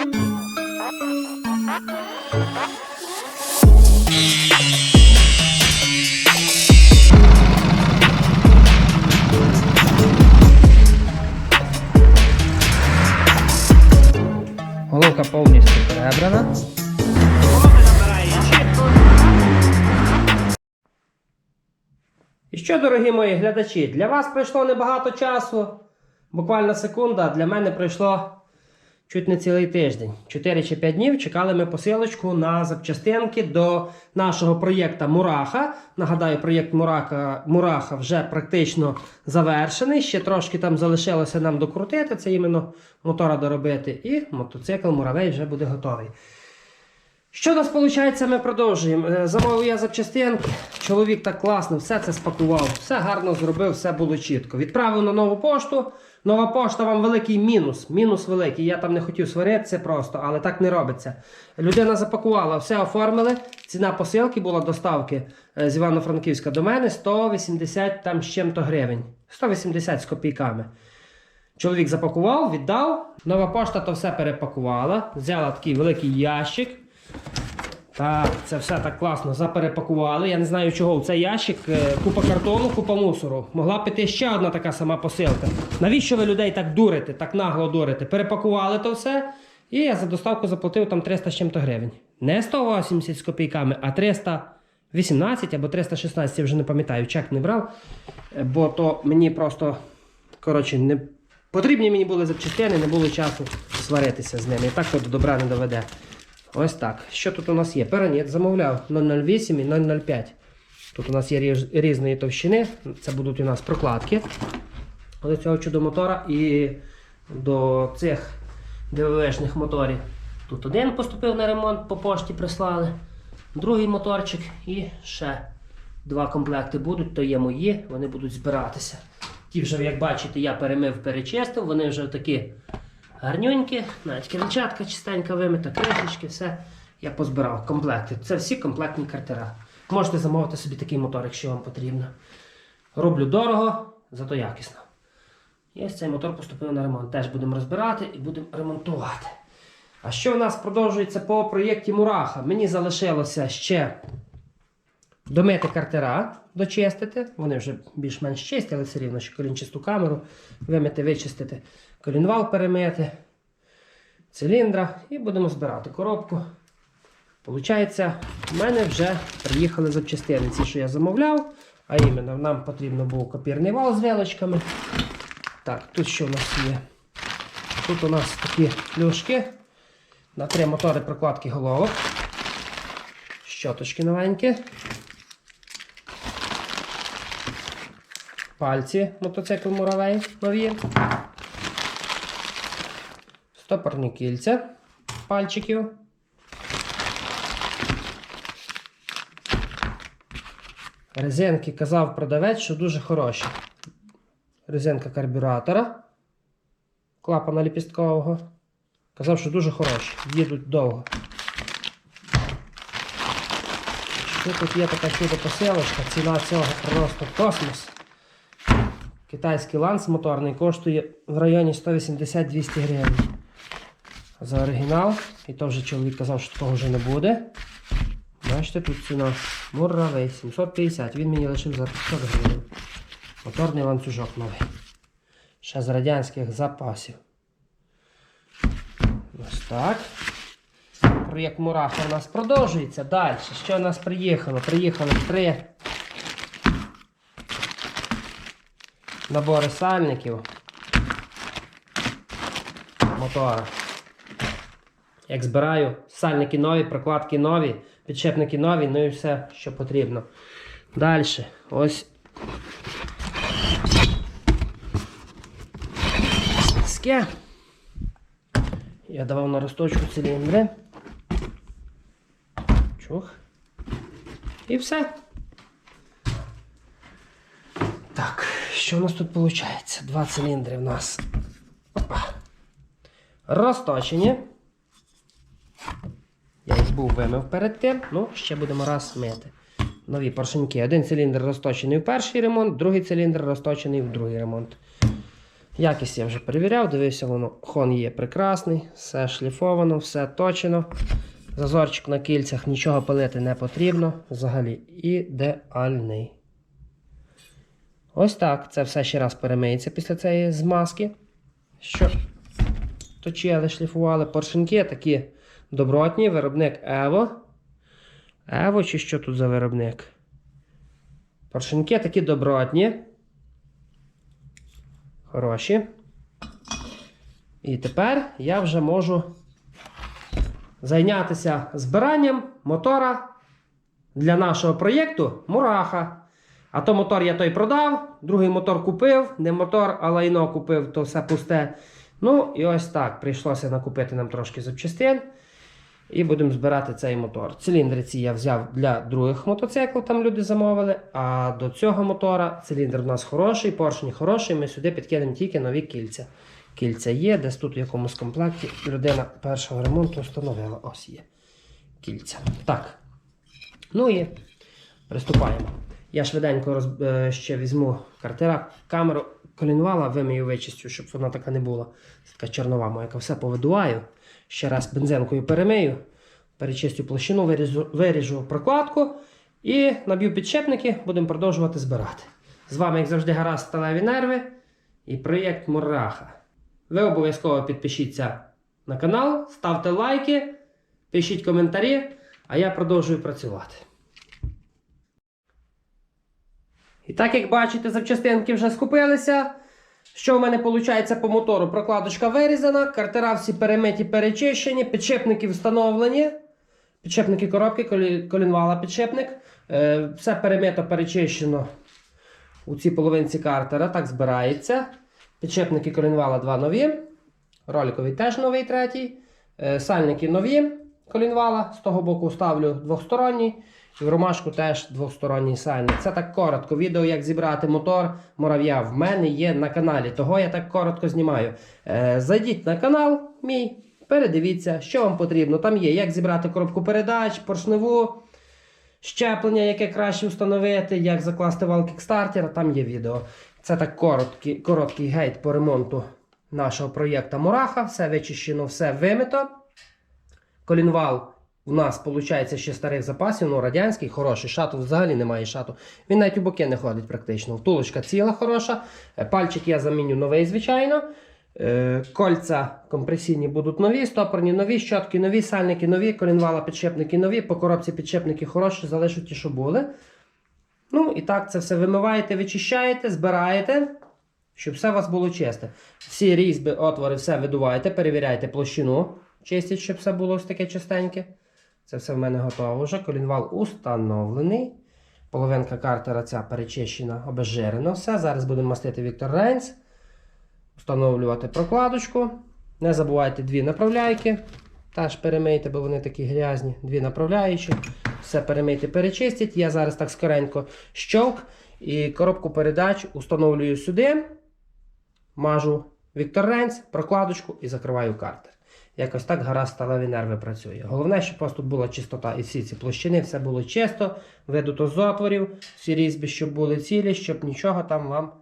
Головка повністю перебрана. І що, дорогі мої глядачі, для вас пройшло небагато часу, буквально секунда, для мене пройшло чуть не цілий тиждень. 4 чи 5 днів чекали ми посилочку на запчастинки до нашого проєкта Мураха. Нагадаю, проєкт Мураха, Мураха вже практично завершений. Ще трошки там залишилося нам докрутити, це іменно мотора доробити, і мотоцикл Муравей вже буде готовий. Що у нас виходить, ми продовжуємо. Е, Замовив я запчастинки. Чоловік так класно, все це спакував, все гарно зробив, все було чітко. Відправив на нову пошту. Нова пошта вам великий мінус. Мінус великий. Я там не хотів сваритися просто, але так не робиться. Людина запакувала, все оформили. Ціна посилки була доставки е, з Івано-Франківська до мене 180 там з чим-то гривень. 180 з копійками. Чоловік запакував, віддав. Нова пошта то все перепакувала. Взяла такий великий ящик. Так, це все так класно заперепакували. Я не знаю чого. В цей ящик е, купа картону, купа мусору. Могла піти ще одна така сама посилка. Навіщо ви людей так дурите, так нагло дурите? Перепакували то все. І я за доставку заплатив там 300 з чим-то гривень. Не 180 з копійками, а 318 або 316, я вже не пам'ятаю, чек не брав. Е, Бо то мені просто коротше, не потрібні мені були запчастини, не було часу сваритися з ними. І так то до добра не доведе. Ось так. Що тут у нас є? Пероніт замовляв 008 і 005. Тут у нас є різ- різної товщини. Це будуть у нас прокладки до цього чудо-мотора і до цих ДВВшних моторів. Тут один поступив на ремонт, по пошті прислали, другий моторчик і ще два комплекти будуть, то є мої, вони будуть збиратися. Ті вже, як бачите, я перемив, перечистив, вони вже такі гарнюнькі, навіть крильчатка чистенька вимита, кришечки, все. Я позбирав комплекти. Це всі комплектні картера. Можете замовити собі такий мотор, якщо вам потрібно. Роблю дорого, зато якісно. І ось цей мотор поступив на ремонт. Теж будемо розбирати і будемо ремонтувати. А що в нас продовжується по проєкті Мураха? Мені залишилося ще домити картера, дочистити. Вони вже більш-менш чисті, але все рівно ще колінчасту камеру, вимити, вичистити, колінвал перемити, циліндра і будемо збирати коробку. Получається, в мене вже приїхали запчастини, ці, що я замовляв. А іменно, нам потрібно був копірний вал з вилочками. Так, тут що в нас є? Тут у нас такі плюшки на три мотори прокладки головок. Щоточки новенькі. Пальці мотоцикл муравей нові. Стопорні кільця пальчиків. Резинки казав продавець, що дуже хороші. Резинка карбюратора. Клапана ліпісткового. Казав, що дуже хороші. Їдуть довго. Тут є така чудо посилочка, ціна цього просто космос. Китайський ланц моторний коштує в районі 180-200 гривень. За оригінал. І то вже чоловік казав, що такого вже не буде. Бачите, тут ціна Муравей 750. Він мені лишив за 500 гривень. Моторний ланцюжок новий. Ще з радянських запасів. Ось так. Проєкт Мураха у нас продовжується. Далі. Що у нас приїхало? Приїхали три набори сальників мотора. Як збираю, сальники нові, прокладки нові, підшипники нові, ну і все, що потрібно. Далі. Ось. Ске. Я давав на росточку циліндри. Чух. І все. Так, що у нас тут виходить? Два циліндри в нас. Опа. Розточені. Я їх був вимив перед тим, ну, ще будемо раз мити. Нові поршеньки. Один циліндр розточений в перший ремонт, другий циліндр розточений в другий ремонт. Якість я вже перевіряв, дивився, воно хон є прекрасний, все шліфовано, все точено. Зазорчик на кільцях, нічого пилити не потрібно. Взагалі ідеальний. Ось так. Це все ще раз перемиється після цієї змазки. Що точили, шліфували поршенки такі добротні. Виробник Ево. Ево, чи що тут за виробник? Поршенки такі добротні. Хороші. І тепер я вже можу зайнятися збиранням мотора для нашого проєкту Мураха. А то мотор я той продав, другий мотор купив, не мотор, а лайно купив, то все пусте. Ну і ось так. Прийшлося накупити нам трошки запчастин. І будемо збирати цей мотор. Циліндри ці я взяв для других мотоциклів, там люди замовили. А до цього мотора циліндр у нас хороший, поршень хороший. Ми сюди підкинемо тільки нові кільця. Кільця є, десь тут в якомусь комплекті людина першого ремонту встановила. Ось є кільця. Так. Ну і приступаємо. Я швиденько роз... е, ще візьму картера, камеру колінвала, вимію вичистю, щоб вона така не була. Це така чорнова моя, все повидуваю. Ще раз бензинкою перемию, перечистю площину, виріжу, виріжу прокладку і наб'ю підшипники, будемо продовжувати збирати. З вами, як завжди, гаразд сталеві нерви і проєкт Мураха. Ви обов'язково підпишіться на канал, ставте лайки, пишіть коментарі, а я продовжую працювати. І так, як бачите, запчастинки вже скупилися. Що в мене виходить по мотору? Прокладочка вирізана, картера всі перемиті, перечищені, підшипники встановлені. Підшипники коробки, колінвала підшипник. Е, все перемито, перечищено у цій половинці картера. Так збирається. Підшипники колінвала два нові. Роликовий теж новий третій. Е, сальники нові колінвала. З того боку ставлю двосторонній. В ромашку теж двосторонній сальник. Це так коротко. Відео, як зібрати мотор мурав'я, в мене є на каналі. Того я так коротко знімаю. Е, зайдіть на канал мій, передивіться, що вам потрібно. Там є, як зібрати коробку передач, поршневу, щеплення, яке краще встановити, як закласти вал кікстартера, там є відео. Це так короткий, короткий гейт по ремонту нашого проєкту Мураха. Все вичищено, все вимито. Колінвал у нас, виходить, ще старих запасів, ну радянський, хороший. Шату взагалі немає шату. Він навіть у боки не ходить практично. Втулочка ціла хороша. Е, Пальчик я заміню новий, звичайно. Е, Кольця компресійні будуть нові, стопорні нові, щотки нові, сальники нові, колінвала підшипники нові, по коробці підшипники хороші, залишу ті, що були. Ну і так це все вимиваєте, вичищаєте, збираєте, щоб все у вас було чисте. Всі різьби, отвори, все видуваєте, перевіряєте площину, чистіть, щоб все було ось таке чистеньке. Це все в мене готово вже. Колінвал установлений. Половинка картера ця перечищена, обезжирена. Все. Зараз будемо мастити Віктор Рейнс. Встановлювати прокладочку. Не забувайте дві направляйки. Теж перемийте, бо вони такі грязні. Дві направляючі. Все перемийте, перечистіть. Я зараз так скоренько щовк. І коробку передач установлюю сюди. Мажу Віктор Рейнс, прокладочку і закриваю картер. Якось так гаразд сталеві нерви працює. Головне, щоб тут була чистота і всі ці площини, все було чисто, видуто з отворів, всі різьби, щоб були цілі, щоб нічого там вам.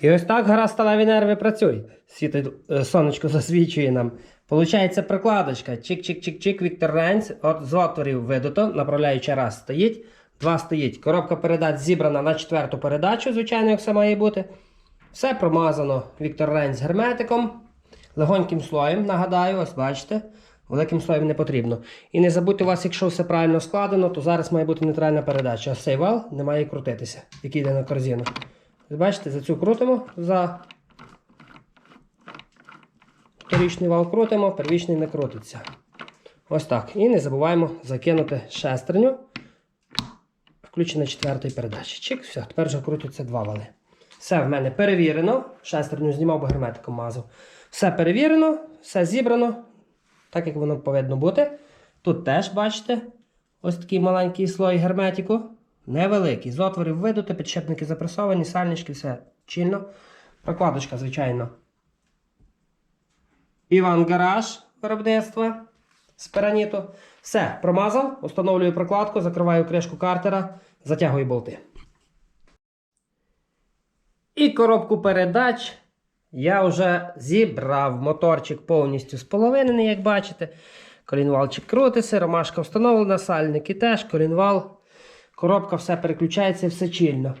І ось так гаразд сталеві нерви працюють. Світить е, сонечко засвічує нам. Получається прокладочка. Чик-чик-чик-чик, Віктор Рейнс. От з отворів видуто, направляючи раз стоїть, два стоїть. Коробка передач зібрана на четверту передачу, звичайно, як все має бути. Все промазано Віктор Рейнс герметиком. Легоньким слоєм, нагадаю, ось бачите, великим слоєм не потрібно. І не забудьте у вас, якщо все правильно складено, то зараз має бути нейтральна передача. Ось цей вал не має крутитися, який йде на корзину. Ось бачите, за цю крутимо, за вторічний вал крутимо, первічний не крутиться. Ось так. І не забуваємо закинути шестерню. Включена четвертої передачі. Чик, все, тепер вже крутяться два вали. Все в мене перевірено. Шестерню знімав, бо герметиком мазав. Все перевірено, все зібрано, так як воно повинно бути. Тут теж, бачите, ось такий маленький слой герметику. Невеликий. З отворів видуто, підшипники запресовані, сальнички, все чільно. Прокладочка, звичайно. Іван Гараж виробництва з пераніту. Все, промазав, встановлюю прокладку, закриваю кришку картера, затягую болти. І коробку передач я вже зібрав моторчик повністю споловинений, як бачите. Колінвалчик крутиться, ромашка встановлена, сальники теж, колінвал, коробка, все переключається, все чільно.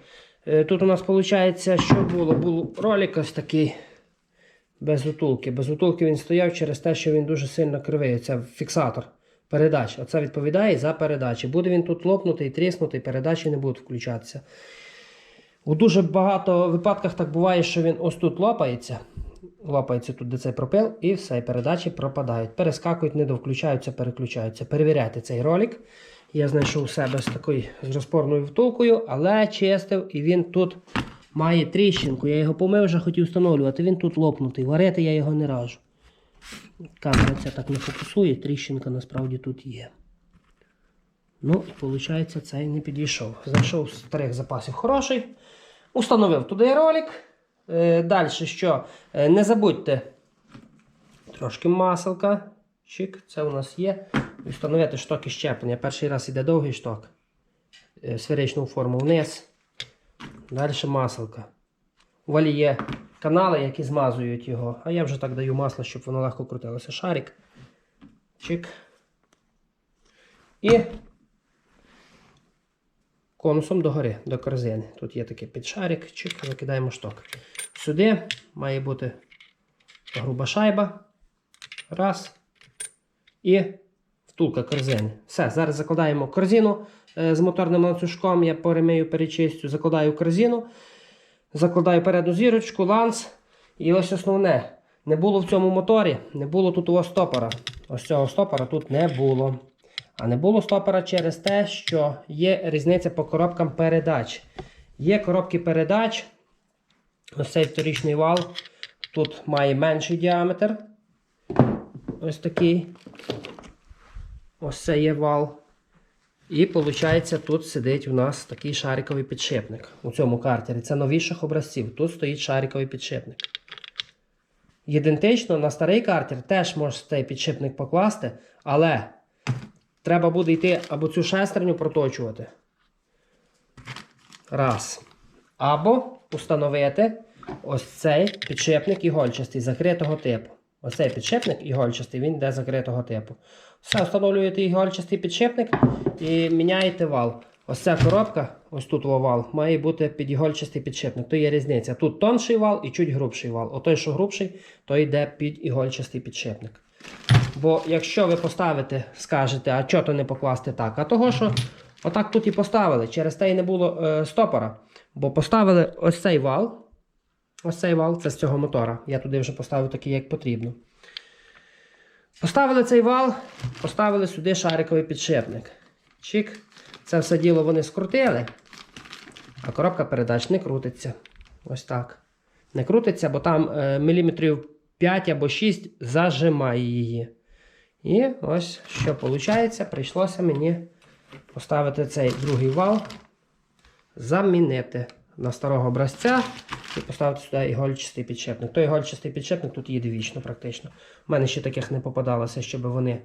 Е, Тут у нас виходить, що було? Був ролик ось такий без утулки. Без утулки він стояв через те, що він дуже сильно кривий. Це фіксатор передач. Оце відповідає за передачі. Буде він тут лопнутий, тріснутий, передачі не будуть включатися. У дуже багато випадках так буває, що він ось тут лопається. Лопається тут, де цей пропил, і все, передачі пропадають. Перескакують, не довключаються, переключаються. Перевіряйте цей ролик. Я знайшов себе з такою з розпорною втулкою, але чистив, і він тут має тріщинку. Я його помив, вже хотів встановлювати. Він тут лопнутий. Варити я його не раджу. Камера ця так не фокусує, тріщинка насправді тут є. Ну, і виходить, цей не підійшов. Знайшов з старих запасів хороший. Установив туди ролик. Е, Далі що? Е, не забудьте трошки маселка. Чик, це у нас є. Встановити штоки щеплення. Перший раз іде довгий шток. Е, Сферичну форму вниз. Далі маселка. У валі є канали, які змазують його. А я вже так даю масло, щоб воно легко крутилося. Шарик. Чик. І конусом догори, до корзини. Тут є такий підшарик, чик, закидаємо шток. Сюди має бути груба шайба. Раз. І втулка корзини. Все, зараз закладаємо корзину е, з моторним ланцюжком. Я перемию, перечистю, закладаю корзину. Закладаю передню зірочку, ланц. І ось основне. Не було в цьому моторі, не було тут ого стопора. Ось цього стопора тут не було. А не було стопора через те, що є різниця по коробкам передач. Є коробки передач. Ось цей вторічний вал. Тут має менший діаметр. Ось такий. Ось це є вал. І виходить, тут сидить у нас такий шариковий підшипник у цьому картері. Це новіших образців. Тут стоїть шариковий підшипник. Ідентично на старий картер теж можеш цей підшипник покласти, але треба буде йти або цю шестерню проточувати. Раз. Або установити ось цей підшипник ігольчастий закритого типу. Ось цей підшипник ігольчастий, він йде закритого типу. Все, встановлюєте ігольчастий підшипник і міняєте вал. Ось ця коробка, ось тут вал, має бути під ігольчастий підшипник. То є різниця. Тут тонший вал і чуть грубший вал. Отой, що грубший, то йде під ігольчастий підшипник. Бо якщо ви поставите, скажете, а чого то не покласти так? А того, що отак тут і поставили. Через те й не було е, стопора. Бо поставили ось цей вал. Ось цей вал, це з цього мотора. Я туди вже поставив такий, як потрібно. Поставили цей вал, поставили сюди шариковий підшипник. Чик. Це все діло вони скрутили, а коробка передач не крутиться. Ось так. Не крутиться, бо там е, міліметрів 5 або 6 зажимає її. І ось що виходить, прийшлося мені поставити цей другий вал, замінити на старого образця і поставити сюди ігольчастий підшипник. Той ігольчастий підшипник тут їде вічно практично. У мене ще таких не попадалося, щоб вони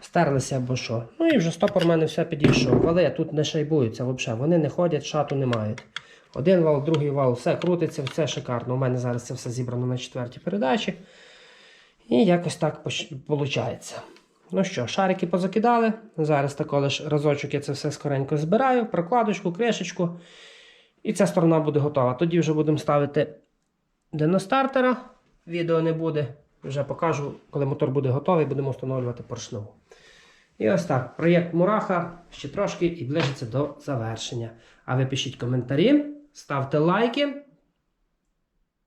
стерлися або що. Ну і вже стопор в мене все підійшов. Вали тут не шайбуються взагалі. Вони не ходять, шату не мають. Один вал, другий вал, все крутиться, все шикарно. У мене зараз це все зібрано на четвертій передачі. І якось так виходить. Ну що, шарики позакидали. Зараз тако лиш разочок я це все скоренько збираю, прокладочку, кришечку. І ця сторона буде готова. Тоді вже будемо ставити диностартера. Відео не буде. Вже покажу, коли мотор буде готовий, будемо встановлювати поршневу. І ось так. Проєкт Мураха ще трошки і ближиться до завершення. А ви пишіть коментарі, ставте лайки.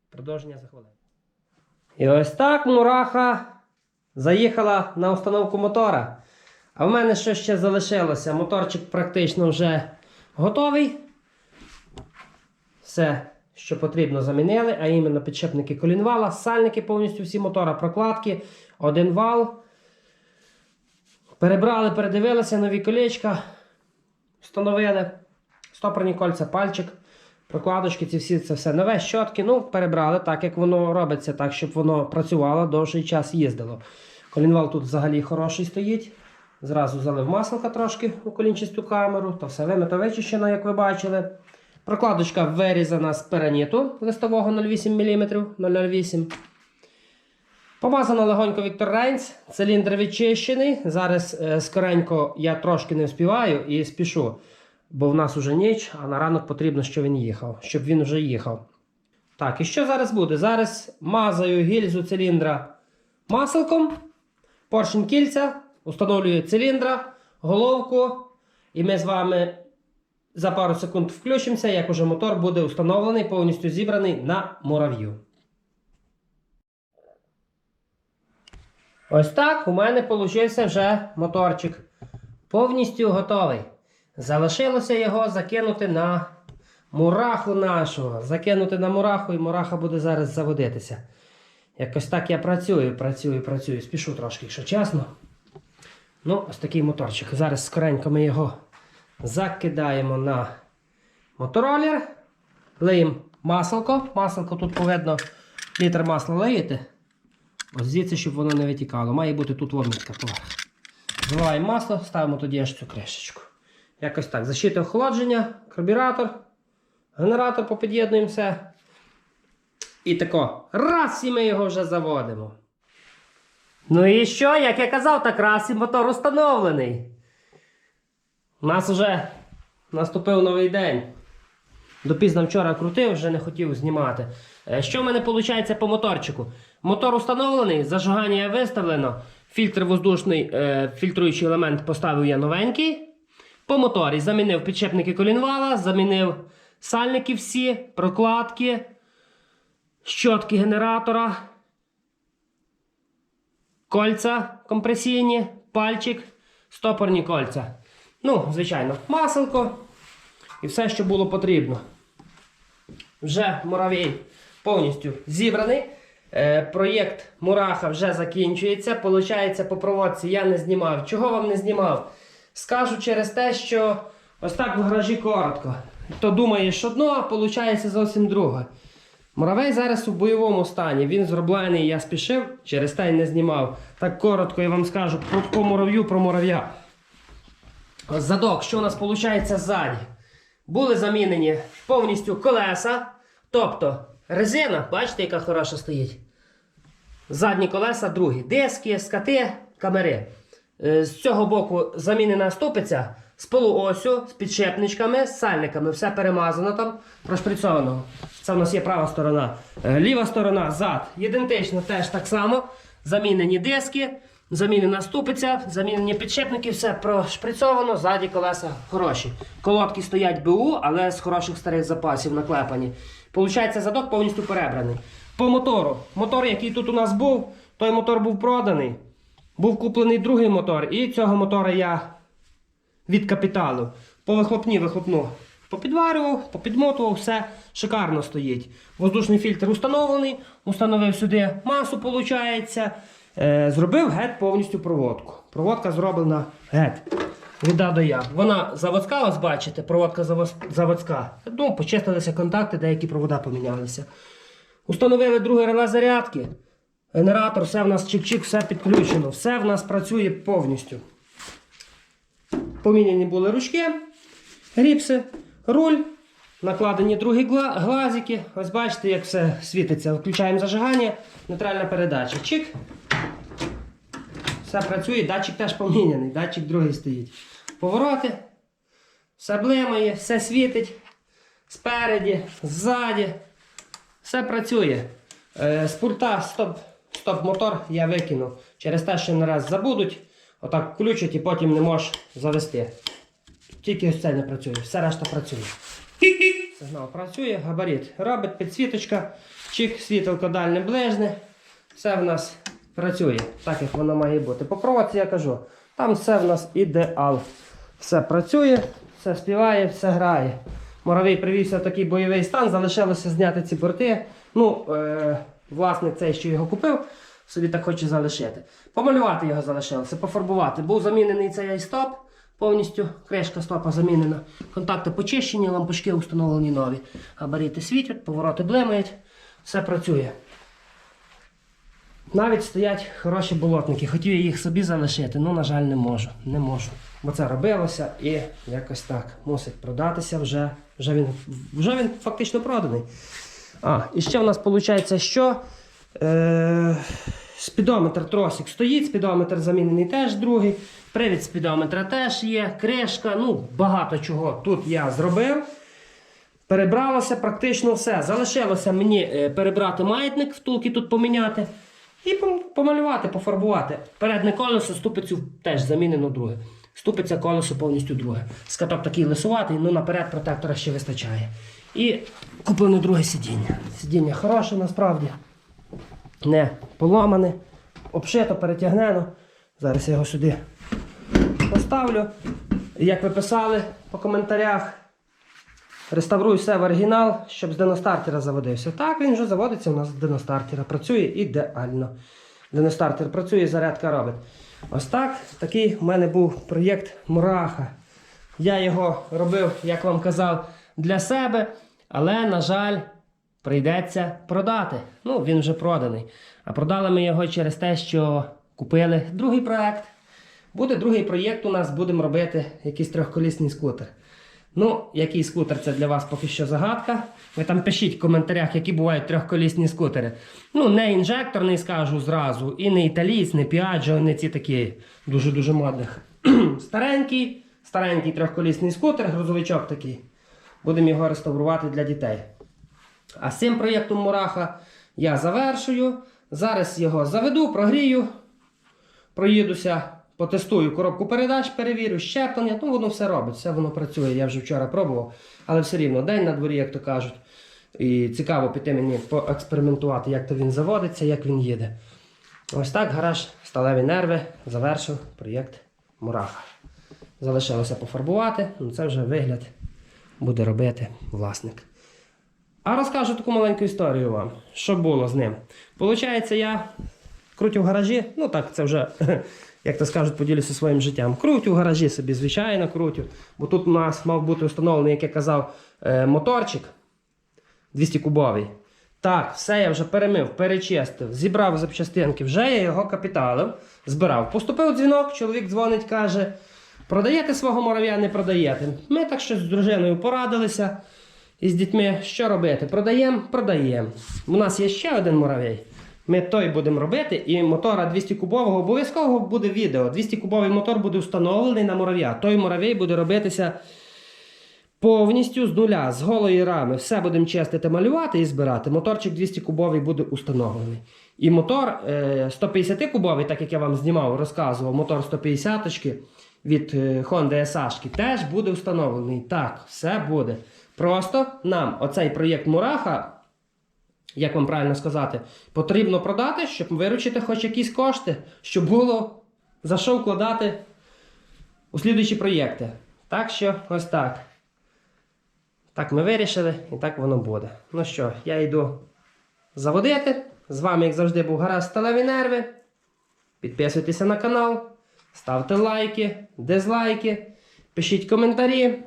Продовження за хвилину. І ось так Мураха заїхала на установку мотора. А в мене що ще залишилося? Моторчик практично вже готовий. Все, що потрібно, замінили, а іменно підшипники колінвала, сальники повністю всі мотора, прокладки, один вал. Перебрали, передивилися нові колечка, встановили стопорні кольця, пальчик, прокладочки, ці всі це все нове, щотки. Ну, перебрали так, як воно робиться, так, щоб воно працювало, довший час їздило. Колінвал тут взагалі хороший стоїть. Зразу залив маслка трошки у колінчасту камеру, то все вимито вичищено, як ви бачили. Прокладочка вирізана з пераніту листового 0,8 мм 0,08 Помазано легонько Віктор Рейнс, циліндр відчищений. Зараз е, скоренько я трошки не вспіваю і спішу, бо в нас уже ніч, а на ранок потрібно, щоб він їхав, щоб він вже їхав. Так, і що зараз буде? Зараз мазаю гільзу циліндра маселком, поршень кільця, установлюю циліндра, головку, і ми з вами за пару секунд включимося, як уже мотор буде установлений, повністю зібраний на мурав'ю. Ось так у мене получився вже моторчик. Повністю готовий. Залишилося його закинути на мураху нашого. Закинути на мураху і мураха буде зараз заводитися. Якось так я працюю, працюю, працюю. Спішу трошки, якщо чесно. Ну, ось такий моторчик. Зараз скоренько ми його закидаємо на мотороллер. Лиємо маселко. Маселко тут повинно літр масла лиєте. Ось звідси, щоб воно не витікало. Має бути тут вомітка поверх. Зливаємо масло, ставимо тоді аж цю кришечку. Якось так. Защита охолодження, карбюратор, генератор попід'єднуємо все. І тако. Раз і ми його вже заводимо. Ну і що, як я казав, так раз і мотор установлений. У нас вже наступив новий день. Допізно вчора крутив, вже не хотів знімати. Е, Що в мене виходить по моторчику? Мотор установлений, зажигання виставлено, фільтр воздушний, е, фільтруючий елемент поставив я новенький. По моторі замінив підшипники колінвала, замінив сальники всі, прокладки, щотки генератора, кольця компресійні, пальчик, стопорні кольця. Ну, звичайно, маселко і все, що було потрібно. Вже муравій повністю зібраний. Е, проєкт Мураха вже закінчується. Получається, по проводці я не знімав. Чого вам не знімав? Скажу через те, що ось так в гаражі коротко. То думаєш одно, а виходить зовсім друге. Муравей зараз у бойовому стані. Він зроблений, я спішив, через те не знімав. Так коротко я вам скажу про, по мурав'ю, про мурав'я. Задок, що у нас виходить ззаді? Були замінені повністю колеса. Тобто резина, бачите, яка хороша стоїть. Задні колеса, другі. Диски, скати, камери. Е, З цього боку замінена ступиця з полуосю, з підшипничками, з сальниками. Все перемазано там, прошприцьовано. Це в нас є права сторона. Е, Ліва сторона, зад. Ідентично теж так само. Замінені диски, замінена ступиця, замінені підшипники, все прошприцьовано, ззаді колеса хороші. Колодки стоять БУ, але з хороших старих запасів наклепані. Получається, задок повністю перебраний. По мотору. Мотор, який тут у нас був, той мотор був проданий. Був куплений другий мотор, і цього мотора я від капіталу. По вихлопні вихлопну попідварював, попідмотував, все шикарно стоїть. Воздушний фільтр установлений, установив сюди масу, виходить. Е, зробив геть повністю проводку. Проводка зроблена геть. Від до Я. Вона заводська, ось бачите, проводка заводська. Ну, почистилися контакти, деякі провода помінялися. Установили друге реле зарядки. Генератор, все в нас чик-чик, все підключено. Все в нас працює повністю. Поміняні були ручки, гріпси, руль, накладені другі глазики. Ось бачите, як все світиться. Включаємо зажигання, нейтральна передача. Чик. Все працює, датчик теж поміняний, датчик другий стоїть. Повороти. Все блимає, все світить. Спереді, ззаді. Все працює. Е, з пульта стоп, стоп мотор я викинув. Через те, що не раз забудуть, отак включать і потім не можеш завести. Тільки ось це не працює, все решта працює. Сигнал працює, габарит робить, підсвіточка, чик, світилко дальне ближне. Все в нас працює, так як воно має бути. По проводці я кажу, там все в нас ідеал. Все працює, все співає, все грає. Моровий привівся в такий бойовий стан, залишилося зняти ці борти. Ну, е, власник цей, що його купив, собі так хоче залишити. Помалювати його залишилося, пофарбувати. Був замінений цей стоп, повністю кришка стопа замінена. Контакти почищені, лампочки встановлені нові. Габарити світять, повороти блимають, все працює. Навіть стоять хороші болотники. Хотів я їх собі залишити, але, на жаль, не можу. Не можу. Бо це робилося і якось так. Мусить продатися вже. Вже він, вже він фактично проданий. А, і ще в нас виходить, що е, спідометр тросик стоїть, спідометр замінений теж другий. Привід спідометра теж є, кришка, ну багато чого тут я зробив. Перебралося практично все. Залишилося мені е, перебрати маятник, втулки тут поміняти. І помалювати, пофарбувати. Передне колесо, ступицю теж замінено друге. Ступиця колесо повністю друге. Скаток такий лисуватий, ну наперед протектора ще вистачає. І купив друге сидіння. Сидіння хороше насправді. Не поламане, обшито, перетягнено. Зараз я його сюди поставлю. Як ви писали по коментарях, реставруй все в оригінал, щоб з диностартера заводився. Так, він вже заводиться у нас з диностартера. Працює ідеально. Диностартер працює, зарядка робить. Ось так. Такий у мене був проєкт Мураха. Я його робив, як вам казав, для себе, але, на жаль, прийдеться продати. Ну, він вже проданий. А продали ми його через те, що купили другий проект. Буде другий проєкт у нас, будемо робити якийсь трьохколісний скутер. Ну, який скутер це для вас поки що загадка. Ви там пишіть в коментарях, які бувають трьохколісні скутери. Ну, не інжекторний, скажу зразу, і не італієць, не Piaggio, не ці такі дуже-дуже модних. старенький, старенький трьохколісний скутер, грузовичок такий. Будемо його реставрувати для дітей. А з цим проєктом Мураха я завершую. Зараз його заведу, прогрію, проїдуся, потестую коробку передач, перевірю, щеплення. Ну, воно все робить, все воно працює. Я вже вчора пробував, але все рівно день на дворі, як то кажуть. І цікаво піти мені поекспериментувати, як то він заводиться, як він їде. Ось так гараж сталеві нерви завершив проєкт Мураха. Залишилося пофарбувати, ну це вже вигляд буде робити власник. А розкажу таку маленьку історію вам, що було з ним. Получається, я крутю в гаражі, ну так, це вже, як то скажуть, поділюся своїм життям. Крутю в гаражі собі, звичайно, крутю. Бо тут у нас мав бути встановлений, як я казав, е, моторчик 200 кубовий. Так, все я вже перемив, перечистив, зібрав запчастинки, вже я його капіталив, збирав. Поступив дзвінок, чоловік дзвонить, каже: продаєте свого мурав'я, не продаєте. Ми так щось з дружиною порадилися. І з дітьми що робити? Продаємо, продаємо. У нас є ще один муравей. Ми той будемо робити, і мотора 200 кубового обов'язково буде відео. 200 кубовий мотор буде встановлений на мурав'я. Той муравей буде робитися повністю з нуля, з голої рами. Все будемо чистити, малювати і збирати. Моторчик 200 кубовий буде установлений. І мотор е, 150 кубовий, так як я вам знімав, розказував, мотор 150 від е, Honda SH теж буде встановлений. Так, все буде. Просто нам оцей проєкт Мураха, як вам правильно сказати, потрібно продати, щоб виручити хоч якісь кошти, щоб було за що вкладати у слідуючі проєкти. Так що ось так. Так ми вирішили і так воно буде. Ну що, я йду заводити. З вами, як завжди, був гаразд сталеві нерви. Підписуйтеся на канал, ставте лайки, дизлайки, пишіть коментарі.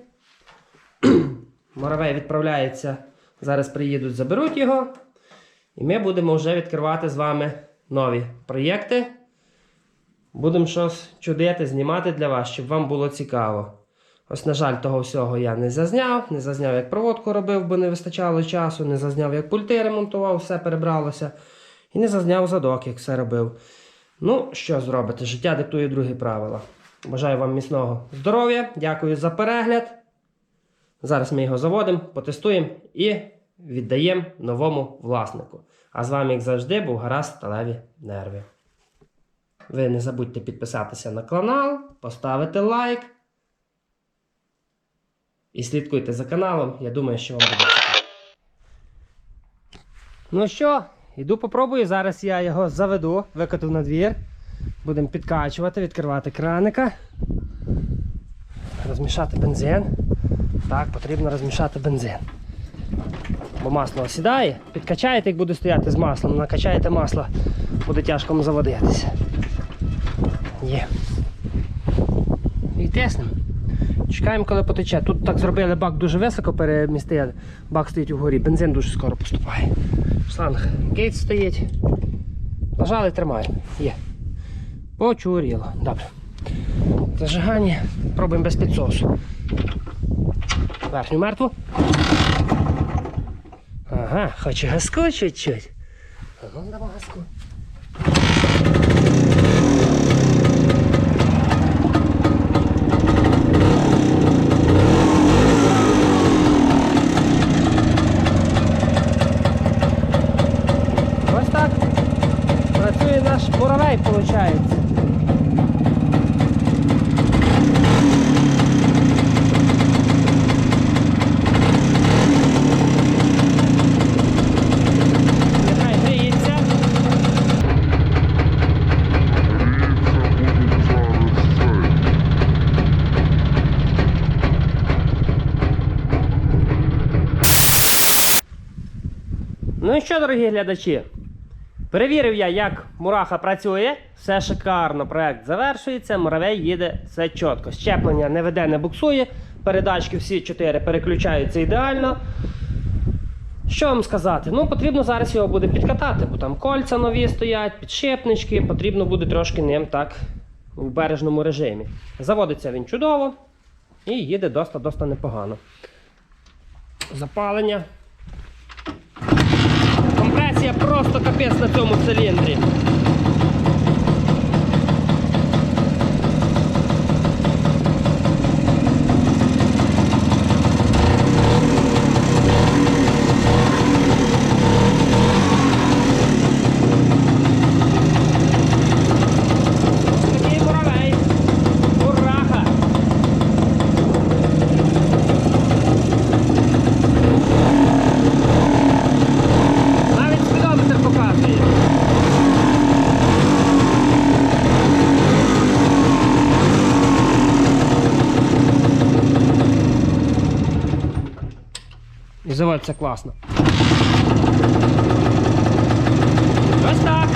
Моравей відправляється. Зараз приїдуть, заберуть його. І ми будемо вже відкривати з вами нові проєкти. Будемо щось чудити, знімати для вас, щоб вам було цікаво. Ось, на жаль, того всього я не зазняв. Не зазняв, як проводку робив, бо не вистачало часу, не зазняв, як пульти ремонтував, все перебралося. І не зазняв задок, як все робив. Ну, що зробити? Життя диктує другі правила. Бажаю вам міцного здоров'я, дякую за перегляд. Зараз ми його заводимо, потестуємо і віддаємо новому власнику. А з вами, як завжди, був гаразд сталеві нерви. Ви не забудьте підписатися на канал, поставити лайк. І слідкуйте за каналом. Я думаю, що вам буде. Ну що, іду попробую. Зараз я його заведу, викотив на двір. Будемо підкачувати, відкривати краника. Розмішати бензин. Так, потрібно розмішати бензин. Бо масло осідає, підкачаєте, як буде стояти з маслом, накачаєте масло, буде тяжко заводитися. Є. І тиснемо. Чекаємо, коли потече. Тут так зробили бак дуже високо перемістили. Бак стоїть угорі, бензин дуже скоро поступає. Шланг гейт стоїть. Нажали, тримає. Є. Почуріло. Добре. Зажигання. Пробуємо без підсосу. Верхню мертву. Ага, хоче газку чуть-чуть. Ну давай газку. Буровей, виходить. Ну і що, дорогі глядачі? Перевірив я, як мураха працює. Все шикарно, проект завершується, муравей їде все чітко. Щеплення не веде, не буксує. Передачки всі чотири переключаються ідеально. Що вам сказати? Ну, потрібно зараз його буде підкатати, бо там кольця нові стоять, підшипнички, потрібно буде трошки ним так в бережному режимі. Заводиться він чудово і їде доста-доста непогано. Запалення. Компресія просто капець на цьому циліндрі. Такий муравей. Ураха! Навіть спідометр показує. Заводиться класно. Ось так.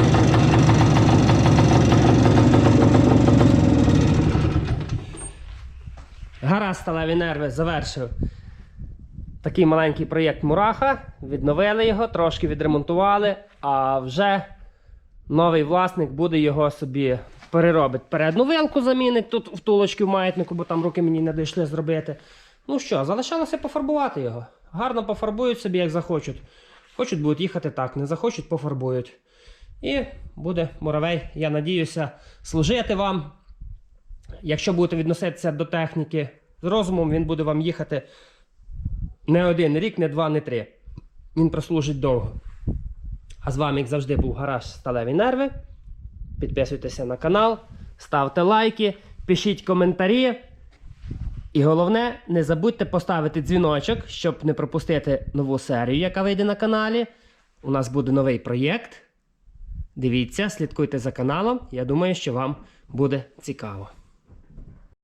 Гаразд, сталеві нерви завершив такий маленький проєкт Мураха. Відновили його, трошки відремонтували, а вже новий власник буде його собі переробить. Передну вилку замінить тут втулочки в маятнику, бо там руки мені не дійшли зробити. Ну що, залишалося пофарбувати його. Гарно пофарбують собі, як захочуть. Хочуть будуть їхати так, не захочуть, пофарбують. І буде муравей, я надіюся, служити вам. Якщо будете відноситися до техніки з розумом, він буде вам їхати не один рік, не два, не три. Він прослужить довго. А з вами, як завжди, був гараж Сталеві Нерви. Підписуйтеся на канал, ставте лайки, пишіть коментарі. І головне, не забудьте поставити дзвіночок, щоб не пропустити нову серію, яка вийде на каналі. У нас буде новий проєкт. Дивіться, слідкуйте за каналом. Я думаю, що вам буде цікаво.